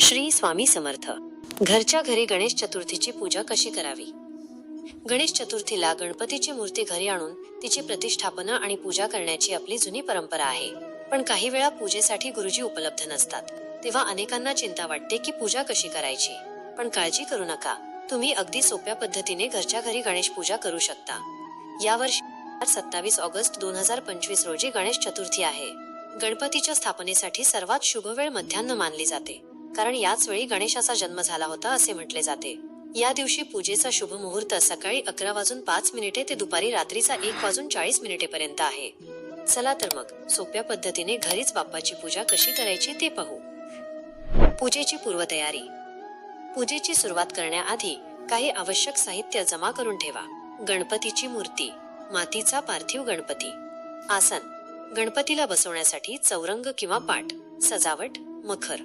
श्री स्वामी समर्थ. घरच्या घरी गणेश चतुर्थीची पूजा कशी करावी? गणेश चतुर्थीला गणपतीची मूर्ती घरी आणून तिची प्रतिष्ठापना आणि पूजा करण्याची आपली जुनी परंपरा आहे. पण काही वेळा पूजेसाठी गुरुजी उपलब्ध नसतात. तेव्हा अनेकांना चिंता वाटते की पूजा कशी करायची? पण काळजी करू नका. तुम्ही अगदी सोप्या पद्धतीने घरच्या घरी गणेश पूजा करू शकता. यावर्षी सत्तावीस ऑगस्ट दोन हजार पंचवीस रोजी गणेश चतुर्थी आहे. गणपतीच्या स्थापनेसाठी सर्वात शुभ वेळ मध्यान्ह मानली जाते. कारण याच वेळी गणेशाचा जन्म झाला होता असे म्हटले जाते. या दिवशी पूजेचा शुभ मुहूर्त सकाळी अकरा वाजून पाच मिनिटे ते दुपारी रात्रीचा एक वाजून चाळीस मिनिटे पर्यंत आहे. चला तर मग सोप्या पद्धतीने घरीच बाप्पाची पूजा कशी करायची ते पाहू. पूजेची पूर्वतयारी. पूजेची सुरुवात करण्याआधी काही आवश्यक साहित्य जमा करून ठेवा. गणपतीची मूर्ती मातीचा पार्थिव गणपती. आसन गणपतीला बसवण्यासाठी चौरंग किंवा पाट सजावट मखर.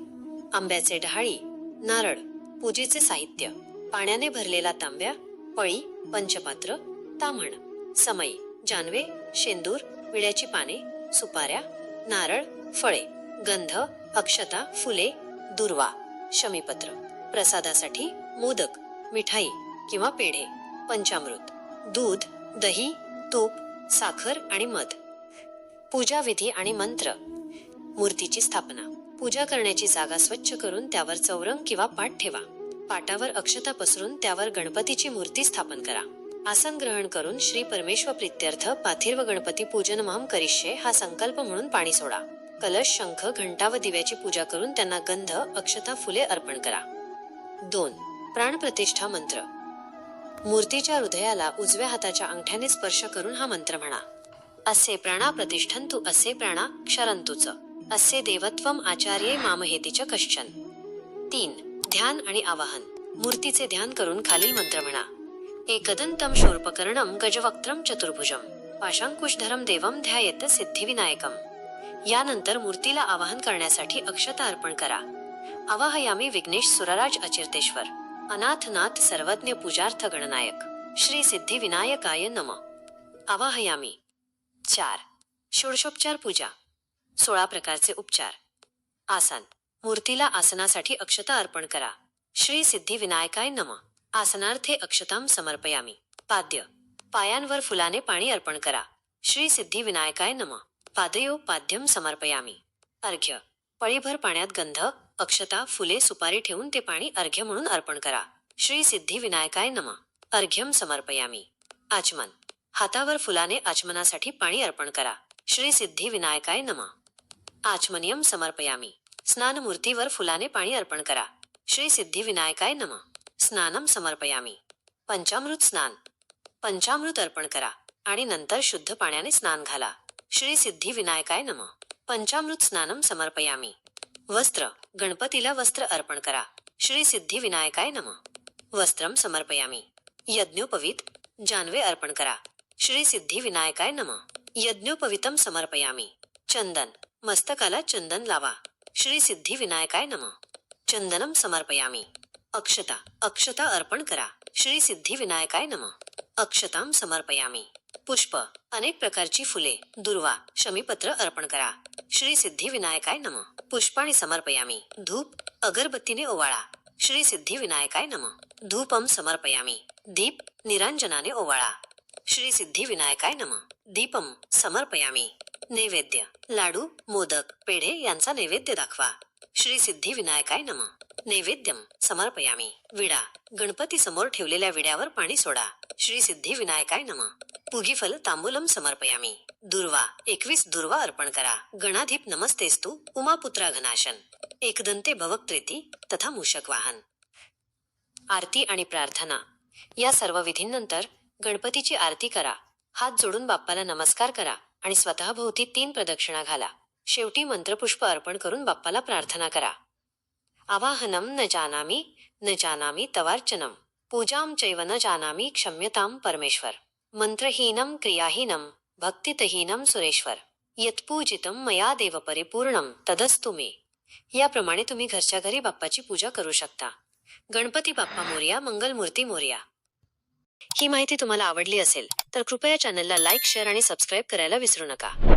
आंब्याचे डहाळी नारळ पूजेचे साहित्य पाण्याने भरलेला तांब्या पळी पंचपात्र ताम्हण समय जानवे शेंदूर विड्याची पाने सुपाऱ्या नारळ फळे गंध अक्षता फुले दुर्वा शमीपत्र प्रसादासाठी मोदक मिठाई किंवा पेढे पंचामृत दूध दही तूप साखर आणि मध. पूजाविधी आणि मंत्र. मूर्तीची स्थापना. पूजा करण्याची जागा स्वच्छ करून त्यावर चौरंग किंवा पाट ठेवा. पाटावर अक्षता पसरून त्यावर गणपतीची मूर्ती स्थापन करा. आसन ग्रहण करून श्री परमेश्वर प्रित्यर्थ पाथिर्व गणपती पूजन माम करिष्ये हा संकल्प म्हणून पाणी सोडा. कलश शंख घंटा व दिव्याची पूजा करून त्यांना गंध अक्षता फुले अर्पण करा. दोन. प्राणप्रतिष्ठा मंत्र. मूर्तीच्या हृदयाला उजव्या हाताच्या अंगठ्याने स्पर्श करून हा मंत्र म्हणा. असे प्राणा प्रतिष्ठंतु असे प्राणा क्षरंतुच. असे देवत्वम आचार्ये मामहेतीच कश्चन. तीन ध्यान आणि आवाहन. मूर्तीचे ध्यान करून खालील मंत्र म्हणा. एकदंतम शूर्पकर्णम गजवक्त्रम चतुर्भुजम. पाशांकुशधरम देवम ध्यायेत सिद्धिविनायकम. यानंतर मूर्तीला आवाहन करण्यासाठी अक्षता अर्पण करा. आवाहयामी विघ्नेश सुरराज अचिरतेश्वर. अनाथनाथ सर्वज्ञ पूजार्थ गणनायक. श्री सिद्धिविनायकाय नम. आवाहयामी. चार षोडशोपचार पूजा. सोळा प्रकारचे उपचार. आसन. मूर्तीला आसनासाठी अक्षता अर्पण करा. श्री सिद्धी विनायकाय नम. आसनार्थे अक्षताम समर्पयामी. पाद्य. पायांवर फुलाने पाणी अर्पण करा. श्री सिद्धी विनायकाय नम. पादयो पाद्यम समर्पयामी. अर्घ्य. पळीभर पाण्यात गंध अक्षता फुले सुपारी ठेवून ते पाणी अर्घ्य म्हणून अर्पण करा. श्री सिद्धी विनायकाय नम. अर्घ्यम समर्पयामी. आचमन. हातावर फुलाने आचमनासाठी पाणी अर्पण करा. श्री सिद्धी विनायकाय नम. आचमनियम समर्पयामी. स्नानमूर्तीवर फुलाने पाणी अर्पण करा. श्री सिद्धिविनायकाय नम. स्नानम समर्पयामी. पंचामृत स्नान. पंचामृत अर्पण करा आणि नंतर शुद्ध पाण्याने स्नान घाला. श्री सिद्धिविनायकाय नम. पंचामृत स्नानम समर्पयामी. वस्त्र. गणपतीला वस्त्र अर्पण करा. श्री सिद्धिविनायकाय नम. वस्त्रम समर्पयामी. यज्ञोपवीत. जानवे अर्पण करा. श्री सिद्धिविनायकाय नम. यज्ञोपवितम समर्पयामी. चंदन. मस्तकाला चंदन लावा. श्री सिद्धी विनायकाय नम. चंदनम समर्पयामी. अक्षता अक्षता अर्पण करा. श्री सिद्धी विनायकाय नम. अक्षताम समर्पयामी. पुष्प अनेक प्रकारची फुले दुर्वा शमीपत्र अर्पण करा. श्री सिद्धी विनायकाय नम. पुष्पाणी समर्पयामी. धूप अगरबत्तीने ओवाळा. श्री सिद्धी विनायकाय नम. धूपम समर्पयामी. दीप निरांजनाने ओवाळा. श्री सिद्धी विनायकाय नम. दीपम समर्पयामी. नैवेद्य. लाडू मोदक पेढे यांचा नैवेद्य दाखवा. श्री सिद्धी विनायकाय नम. नैवेद्यम समर्पयामी. विडा. गणपती समोर ठेवलेल्या विड्यावर पाणी सोडा. श्री सिद्धी विनायकाय नम. पुगीफल तांबूलम समर्पयामी. दुर्वा. एकवीस दुर्वा अर्पण करा. गणाधीप नमस्तेस्तु. उमापुत्रा घनाशन. एकदंते भवक्त्रेती तथा मूषक वाहन. आरती आणि प्रार्थना. या सर्व विधींनंतर गणपतीची आरती करा. हात जोडून बाप्पाला नमस्कार करा. आणि स्वतःभोवती तीन प्रदक्षिणा घाला. शेवटी मंत्रपुष्प अर्पण करून बाप्पाला प्रार्थना करा. आवाहनम न जानामी न जानामी तवार्चनम. पूजाम चैव न जानामी क्षम्यताम परमेश्वर. मंत्रहीनम क्रियाहीनम भक्तितहीनम सुरेश्वर. यत्पूजितम मया देव परिपूर्णम तदस्तु मे. याप्रमाणे तुम्ही घरच्या घरी बाप्पाची पूजा करू शकता. गणपती बाप्पा मोर्या मंगलमूर्ती मोर्या. ही माहिती तुम्हाला आवडली असेल तर कृपया चॅनलला लाईक शेअर आणि सबस्क्राईब करायला विसरू नका.